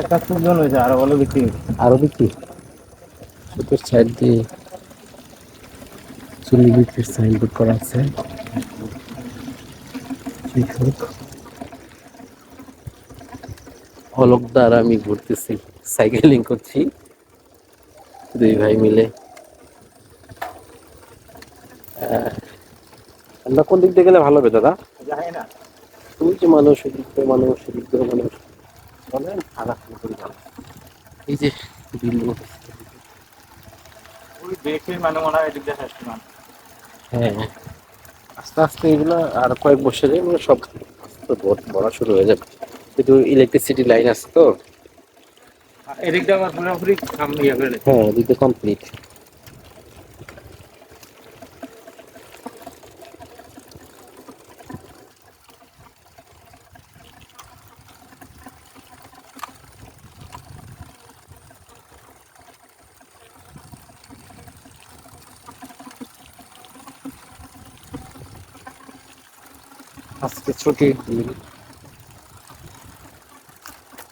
একাত্তর জন হয়েছে আরও বিক্রি আরও বিক্রি? সুতোর সাইড দিয়ে চুলি বিক্রির সাইনবোর্ড করা আছে। হলকদার আমি ঘুরতেছি সাইকেলিং করছি। দুই ভাই মিলে। আমরা কোন দিক দিয়ে গেলে ভালো হবে দাদা? না। তুমি যে মানুষ এদিক দিয়ে মানুষ এদিক দিয়ে মানুষ। বলেন আঘাত করে এই যে ওই দেখে মানে মনে হয় এদিক দিয়ে হ্যাঁ। আস্তে আস্তে এগুলো আর কয়েক বছরে এগুলো সব বড় শুরু হয়ে যাবে। কিন্তু ইলেকট্রিসিটি লাইন আছে তো। এদিকটা পুরোপুরি ইয়ে হ্যাঁ এদিকে কমপ্লিট আজকে ছুটির দিন।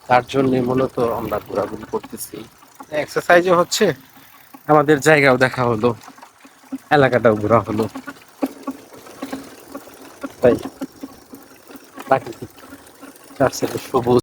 তার জন্য মূলত আমরা ঘোরাঘুরি করতেছি। এক্সারসাইজও হচ্ছে। আমাদের জায়গাও দেখা হলো। এলাকাটাও ঘোরা হলো। তাই। প্রাকৃতিক সবুজ।